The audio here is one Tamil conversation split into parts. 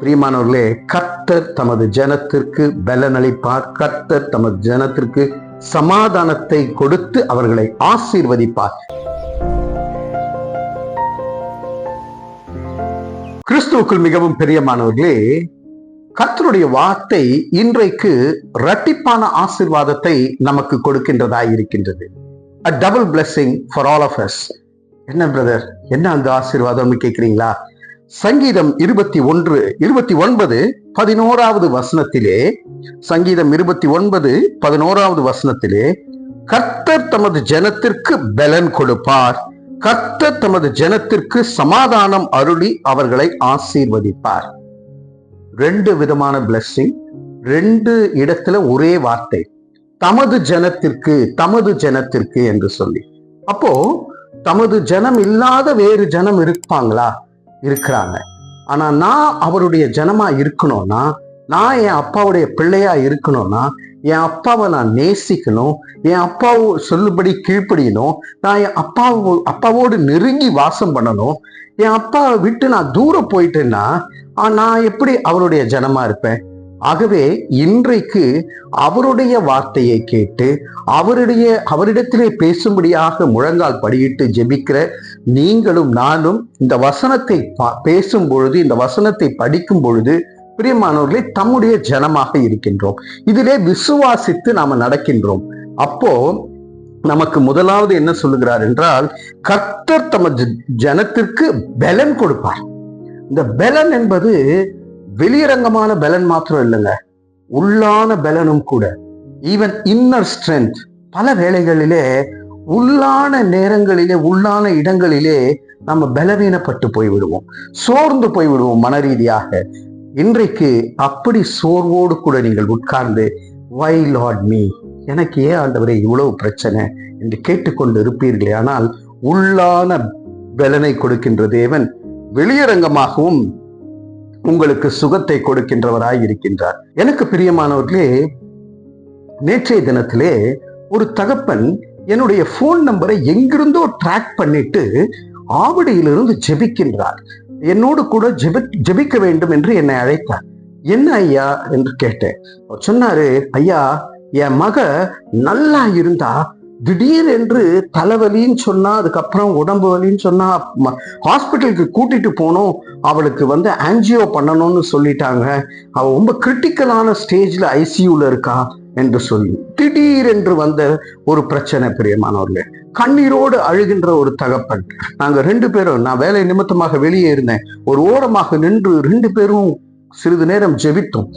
பிரியமானவர்களே கர்த்தர் தமது ஜனத்திற்கு பலனளிப்பார். கர்த்தர் தமது ஜனத்திற்கு சமாதானத்தை கொடுத்து அவர்களை ஆசீர்வதிப்பார். கிறிஸ்துவுக்குள் மிகவும் பிரியமானவர்களே கர்த்தருடைய வார்த்தை இன்றைக்கு இரட்டிப்பான ஆசிர்வாதத்தை நமக்கு கொடுக்கின்றதாய் இருக்கின்றது. A double blessing for all of us. என்ன பிரதர் என்ன அந்த ஆசீர்வாதம்னு கேக்குறீங்களா? சங்கீதம் இருபத்தி ஒன்று இருபத்தி ஒன்பது பதினோராவது வசனத்திலே சங்கீதம் இருபத்தி ஒன்பது பதினோராவது வசனத்திலே கர்த்தர் தமது ஜனத்திற்கு பலன் கொடுப்பார். கர்த்தர் தமது ஜனத்திற்கு சமாதானம் அருளி அவர்களை ஆசீர்வதிப்பார். ரெண்டு விதமான பிளஸ்ஸிங் ரெண்டு இடத்துல ஒரே வார்த்தை தமது ஜனத்திற்கு தமது ஜனத்திற்கு என்று சொல்லி. அப்போ தமது ஜனம் இல்லாத வேறு ஜனம் இருப்பாங்களா? இருக்கிறாங்க. ஆனா நான் அவருடைய ஜனமா இருக்கணும்னா நான் என் அப்பாவுடைய பிள்ளையா இருக்கணும்னா என் அப்பாவை நான் நேசிக்கணும் என் அப்பாவு சொல்லுபடி கீழ்ப்படியணும் நான் என் அப்பாவு அப்பாவோடு நெருங்கி வாசம் பண்ணணும் என் அப்பாவை விட்டு நான் தூரம் போயிட்டேன்னா நான் எப்படி அவருடைய ஜனமா இருப்பேன்? ஆகவே இன்றைக்கு அவருடைய வார்த்தையை கேட்டு அவருடைய அவரிடத்திலே பேசும்படியாக முழங்கால் படியிட்டு ஜெபிக்கிற நீங்களும் நானும் இந்த வசனத்தை பா- பேசும் பொழுது இந்த வசனத்தை படிக்கும் பொழுது பிரியமானவர்களே தம்முடைய ஜனமாக இருக்கின்றோம். இதிலே விசுவாசித்து நாம நடக்கின்றோம். அப்போ நமக்கு முதலாவது என்ன சொல்லுகிறார் என்றால் கர்த்தர் தம ஜனத்திற்கு பலன் கொடுப்பார். இந்த பலன் என்பது வெளியரங்கமான பலன் மாத்திரம் இல்லைங்க. உள்ளான பலனும் கூட ஈவன் இன்னர் ஸ்ட்ரென்த் பல வேளைகளிலே உள்ளான நேரங்களிலே உள்ளான இடங்களிலே நம்ம பலவீனப்பட்டு போய்விடுவோம். சோர்ந்து போய்விடுவோம் மன ரீதியாக. இன்றைக்கு அப்படி சோர்வோடு கூட நீங்கள் உட்கார்ந்து வை லாட் மீ எனக்கு ஏன் ஆண்டவரே இவ்வளவு பிரச்சனை என்று கேட்டுக்கொண்டு இருப்பீர்களே. ஆனால் உள்ளான பலனை கொடுக்கின்ற தேவன் வெளியரங்கமாகவும் உங்களுக்கு சுகத்தை கொடுக்கின்றவராய் இருக்கின்றார். எனக்கு பிரியமானவர்களே நேற்றைய தினத்திலே ஒரு தகப்பன் என்னுடைய ஃபோன் நம்பரை எங்கிருந்தோ ட்ராக் பண்ணிட்டு ஆவடியிலிருந்து ஜெபிக்கின்றார். என்னோடு கூட ஜெபி ஜெபிக்க வேண்டும் என்று என்னை அழைத்தார். என்ன ஐயா? என்று கேட்டேன். அவர் சொன்னாரு ஐயா என் மக நல்லா இருந்தா திடீர் என்று தலைவலின்னு சொன்னா அதுக்கப்புறம் உடம்பு வலின்னு சொன்னா ஹாஸ்பிட்டலுக்கு கூட்டிட்டு போனோம். அவளுக்கு வந்து ஆன்ஜியோ பண்ணணும்னு சொல்லிட்டாங்க. அவள் ரொம்ப கிரிட்டிக்கலான ஸ்டேஜ்ல ஐசியூல இருக்கா. என்று சொல்லி திடீர் என்று வந்த ஒரு பிரச்சனை பிரியமானவர்களே. கண்ணீரோடு அழுகின்ற ஒரு தகப்பன். நாங்க ரெண்டு பேரும் நான் வேலை நிமித்தமாக வெளியே இருந்தேன். ஒரு ஓரமாக நின்று ரெண்டு பேரும் சிறிது நேரம் ஜெபித்தோம்.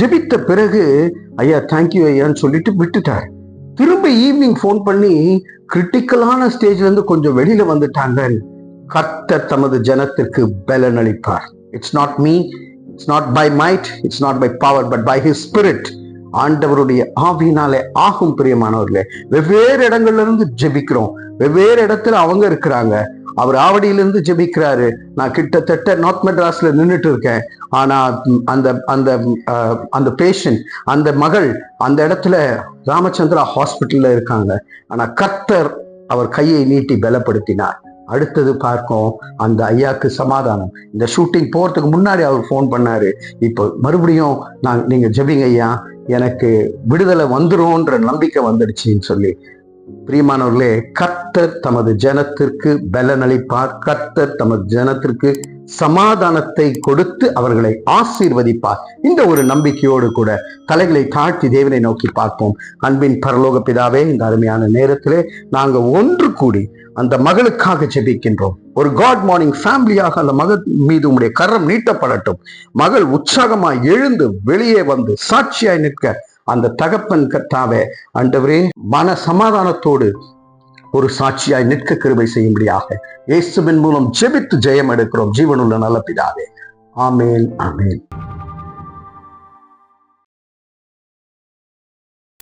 ஜெபித்த பிறகு ஐயா தேங்க்யூ ஐயான்னு சொல்லிட்டு விட்டுட்டார். திரும்ப ஈவினிங் ஃபோன் பண்ணி கிரிட்டிக்கலான ஸ்டேஜ்ல இருந்து கொஞ்சம் வெளியில வந்துட்டாங்க. கத்த தமது ஜனத்திற்கு பலன் அளிப்பார் it's not me it's not by might it's not by power but by his spirit ஆண்டவருடைய ஆவியினாலே ஆகும் பிரியமானவர்களே. வெவ்வேறு இடங்கள்ல இருந்து ஜெபிக்கிறோம். வெவ்வேறு இடத்துல அவங்க இருக்கிறாங்க. அவர் ஆவடியிலிருந்து ஜெபிக்கிறாரு. நான் கிட்டத்தட்ட நார்த் மெட்ராஸ்ல நின்றுட்டு இருக்கேன். ஆனா அந்த அந்த அந்த பேஷண்ட் அந்த மகள் அந்த இடத்துல ராமச்சந்திரா ஹாஸ்பிட்டல்ல இருக்காங்க. ஆனா கர்த்தர் அவர் கையை நீட்டி பலப்படுத்தினார். அடுத்தது பார்க்கும் அந்த ஐயாக்கு சமாதானம். இந்த ஷூட்டிங் போறதுக்கு முன்னாடி அவர் ஃபோன் பண்ணாரு. இப்போ மறுபடியும் நான் நீங்க ஜெபிங்க ஐயா. எனக்கு விடுதலை வந்துரும்ன்ற நம்பிக்கை வந்துடுச்சின்னு சொல்லி. பிரியமானவர்களே கர்த்தர் தமது ஜனத்திற்கு பலனளிப்பார். கர்த்தர் தமது ஜனத்திற்கு சமாதானத்தை கொடுத்து அவர்களை ஆசீர்வதிப்பார். இந்த ஒரு நம்பிக்கையோடு கூட தலைகளை தாழ்த்தி தேவனை நோக்கி பார்ப்போம். அன்பின் பரலோக பிதாவே இந்த அருமையான நேரத்திலே நாங்க ஒன்று கூடி அந்த மகளுக்காக ஜெபிக்கின்றோம். ஒரு காட் மார்னிங் ஃபேமிலியாக அந்த மகள் மீது உங்களுடைய கரம் நீட்டப்படட்டும். மகள் உற்சாகமாய் எழுந்து வெளியே வந்து சாட்சியாய் நிற்க அந்த தகப்பன் கத்தாவே அண்டவரே மன சமாதானத்தோடு ஒரு சாட்சியாய் நிற்க கிருபை செய்யும்படியாக இயேசுவின் மூலம் ஜெபித்து ஜெயம் எடுக்கிறோம். ஜீவனுள்ள நல்ல பிதாவே. ஆமேன் ஆமேன்.